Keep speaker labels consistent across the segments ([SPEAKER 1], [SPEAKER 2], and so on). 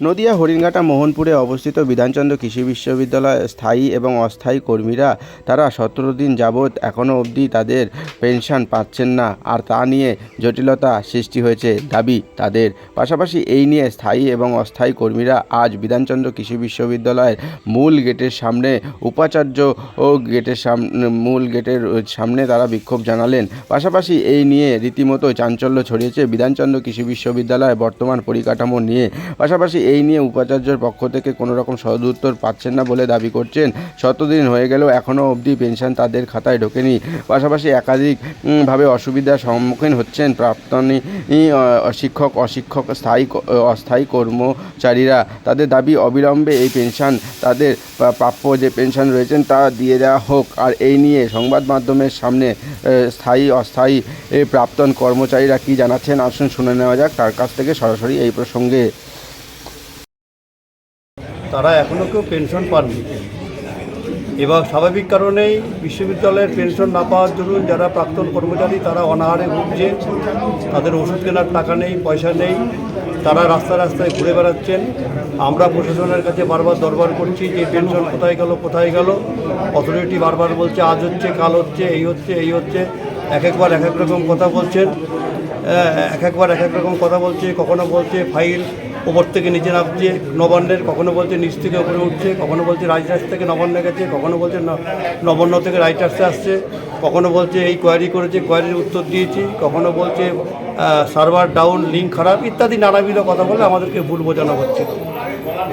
[SPEAKER 1] নদিয়া, হরিণঘাটা, মোহনপুরে অবস্থিত বিধানচন্দ্র কৃষি বিশ্ববিদ্যালয় স্থায়ী এবং অস্থায়ী কর্মীরা তারা সতেরো দিন যাবৎ এখনও অবধি তাদের পেনশন পাচ্ছেন না। আর তা নিয়ে জটিলতা সৃষ্টি হয়েছে দাবি তাদের। পাশাপাশি এই নিয়ে স্থায়ী এবং অস্থায়ী কর্মীরা আজ বিধানচন্দ্র কৃষি বিশ্ববিদ্যালয়ের মূল গেটের সামনে, উপাচার্য ও গেটের সামনে মূল গেটের সামনে তারা বিক্ষোভ জানালেন। পাশাপাশি এই নিয়ে রীতিমতো চাঞ্চল্য ছড়িয়েছে বিধানচন্দ্র কৃষি বিশ্ববিদ্যালয়ের বর্তমান পরিকাঠামো নিয়ে। পাশাপাশি এই নিয়ে উপাচার্যের পক্ষ থেকে কোনো রকম সদুত্তর পাচ্ছেন না বলে দাবি করছেন। শতদিন হয়ে গেলেও এখনও অবধি পেনশন তাদের খাতায় ঢোকেনি। পাশাপাশি একাধিক উম, ভাবে অসুবিধার সম্মুখীন হচ্ছেন অ, শিক্ষক অশিক্ষক স্থায়ী অস্থায়ী কর্মচারীরা। তাদের দাবি অবিলম্বে এই পেনশন তাদের প্রাপ্য যে পেনশন রয়েছেন তা দিয়ে দেওয়া হোক। আর এই নিয়ে সংবাদ মাধ্যমের সামনে স্থায়ী অস্থায়ী এ, প্রাক্তন কর্মচারীরা কি জানাচ্ছেন? আসুন শুনে নেওয়া যাক। তার কাছ থেকে সরাসরি এই প্রসঙ্গে।
[SPEAKER 2] তারা এখনও কেউ পেনশন পাননি। এবং স্বাভাবিক কারণেই বিশ্ববিদ্যালয়ের পেনশন না পাওয়ার দরুন যারা প্রাক্তন কর্মচারী, তারা অনাহারে ভুগছে। তাদের ওষুধ কেনার টাকা নেই, পয়সা নেই। তারা রাস্তায় রাস্তায় ঘুরে বেড়াচ্ছেন। আমরা প্রশাসনের কাছে বারবার দরবার করছি যে পেনশন কোথায় গেল কোথায় গেল? অথরিটি বারবার বলছে, আজ হচ্ছে, কাল হচ্ছে, এই হচ্ছে এই হচ্ছে। এক একবার এক এক রকম কথা বলছেন। এক একবার এক এক রকম কথা বলছে, কখনো বলছে, ফাইল ওপর থেকে নিচে নামছে, নবান্নের কখনো বলছে নিচ থেকে উপরে উঠছে, কখনো বলছে রাইটার্স থেকে নবান্নে গেছে, কখনো বলছে নবান্ন থেকে রাইটার্সে আসছে, কখনো বলছে এই কোয়ারি করেছে কোয়ারির উত্তর দিয়েছি, কখনো বলছে সার্ভার ডাউন লিঙ্ক খারাপ, ইত্যাদি নানাবিধ কথা বলে আমাদেরকে ভুল বোঝানো হচ্ছে।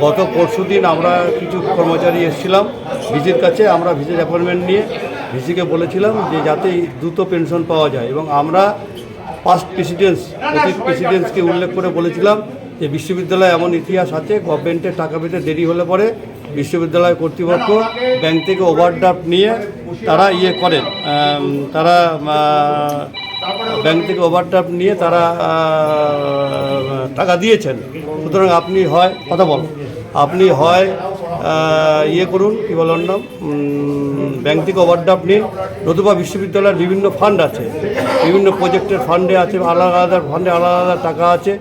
[SPEAKER 2] গত পরশু দিন আমরা কিছু কর্মচারী এসেছিলাম ভিজির কাছে, আমরা ভিজির অ্যাপয়েন্টমেন্ট নিয়ে ভিসিকে বলেছিলাম যে যাতে দ্রুত পেনশন পাওয়া যায় এবং আমরা পাস্ট প্রেসিডেন্স অতীত প্রেসিডেন্সকে উল্লেখ করে বলেছিলাম যে বিশ্ববিদ্যালয়ে এমন ইতিহাস আছে গভর্নমেন্টের টাকা পেতে দেরি হলে পরে বিশ্ববিদ্যালয় কর্তৃপক্ষ ব্যাংক থেকে ওভারড্রাফট নিয়ে তারা ইয়ে করেন তারা ব্যাংক থেকে ওভারড্রাফট নিয়ে তারা টাকা দিয়েছেন। সুতরাং আপনি হয়, কথা বল। আপনি হয় ইয়ে করুন, কী বলার নাম? ব্যাংক থেকে ওভারড্রাফট নিন। নতুবা বিশ্ববিদ্যালয়ের বিভিন্ন ফান্ড আছে। বিভিন্ন প্রজেক্টের ফান্ডে আছে, আলাদা আলাদা ফান্ডে আলাদা আলাদা টাকা আছে।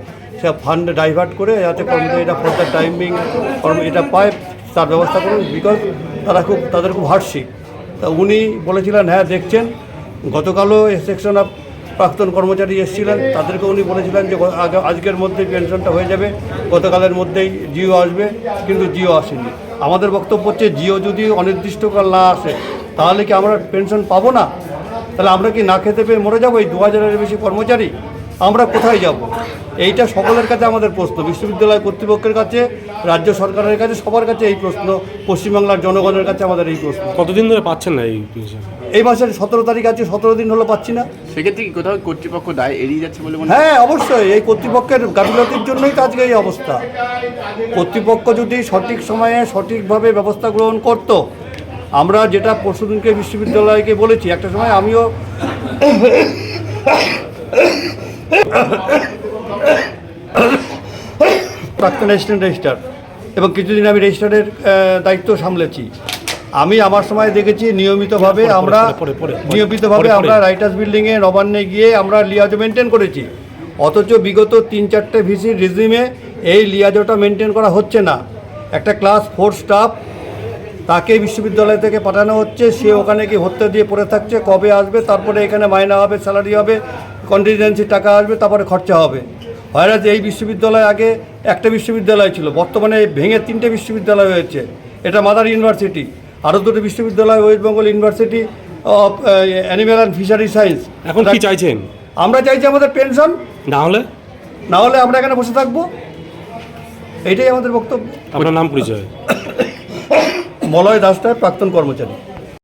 [SPEAKER 2] সে ফান্ড ডাইভার্ট করে যাতে কর্মচারীরা দ্য টাইমিং কর্ম এটা পায় তার ব্যবস্থা করুন বিকজ তারা খুব, তাদের খুব হার্ডশিপ তা উনি বলেছিলেন হ্যাঁ দেখছেন, গতকালও সেকশন অফ প্রাক্তন কর্মচারী এসেছিলেন। তাদেরকে উনি বলেছিলেন যে আজকের মধ্যেই পেনশনটা হয়ে যাবে, গতকালের মধ্যেই জিও আসবে, কিন্তু জিও আসেনি। আমাদের বক্তব্য হচ্ছে, জিও যদি অনির্দিষ্টকাল না আসে, তাহলে কি আমরা পেনশন পাবো না? তাহলে আমরা কি না খেতে পেয়ে মরে যাব এই দু হাজারের বেশি কর্মচারী? আমরা কোথায় যাব? এইটা সকলের কাছে আমাদের প্রশ্ন। বিশ্ববিদ্যালয় কর্তৃপক্ষের কাছে রাজ্য সরকারের কাছে সবার কাছে এই প্রশ্ন। পশ্চিমবাংলার জনগণের কাছে আমাদের এই প্রশ্ন।
[SPEAKER 3] কতদিন ধরে পাচ্ছেন না এই পেনশন
[SPEAKER 2] এই মাসের সতেরো তারিখ আছে সতেরো দিন হলো পাচ্ছি না।
[SPEAKER 4] সেক্ষেত্রে কি কোথাও কর্তৃপক্ষ দায় এড়িয়ে যাচ্ছে বলে মনে হ্যাঁ?
[SPEAKER 2] অবশ্যই। এই কর্তৃপক্ষের গাফিলতির জন্যই তো আজকে এই অবস্থা। কর্তৃপক্ষ যদি সঠিক সময়ে সঠিকভাবে ব্যবস্থা গ্রহণ করত আমরা যেটা পরশুদিনকে বিশ্ববিদ্যালয়কে বলেছি একটা সময় আমিও প্রাক্তন অ্যাসিস্ট্যান্ট রেজিস্ট্রার এবং কিছুদিন আমি রেজিস্টারের দায়িত্ব সামলেছি। আমি আমার সময় দেখেছি নিয়মিতভাবে আমরা নিয়মিতভাবে। আমরা রাইটার্স বিল্ডিংয়ে নবান্নে গিয়ে আমরা লিয়াজো মেনটেন করেছি। অথচ বিগত তিন চারটে ভিসির রিজিমে এই লিয়াজোটা মেনটেন করা হচ্ছে না। একটা ক্লাস ফোর স্টাফ তাকে বিশ্ববিদ্যালয় থেকে পাঠানো হচ্ছে সে ওখানে গিয়ে হত্যা দিয়ে পড়ে থাকছে কবে আসবে তারপরে এখানে মাইনা হবে স্যালারি হবে কন্টিজেন্সি টাকা আসবে তারপরে খরচা হবে। হয়রাজ এই বিশ্ববিদ্যালয় আগে একটা বিশ্ববিদ্যালয় ছিল বর্তমানে ভেঙে তিনটে বিশ্ববিদ্যালয় হয়েছে। এটা মাদার ইউনিভার্সিটি আরও দুটো বিশ্ববিদ্যালয় West Bengal university of animal and fishery science.
[SPEAKER 3] এখন কি চাইছেন?
[SPEAKER 2] আমরা চাইছি আমাদের পেনশন।
[SPEAKER 3] না হলে?
[SPEAKER 2] না হলে আমরা এখানে বসে থাকব। এইটাই আমাদের বক্তব্য।
[SPEAKER 3] আপনার নাম পরিচয়?
[SPEAKER 2] মলয় দাসটার প্রাক্তন কর্মচারী।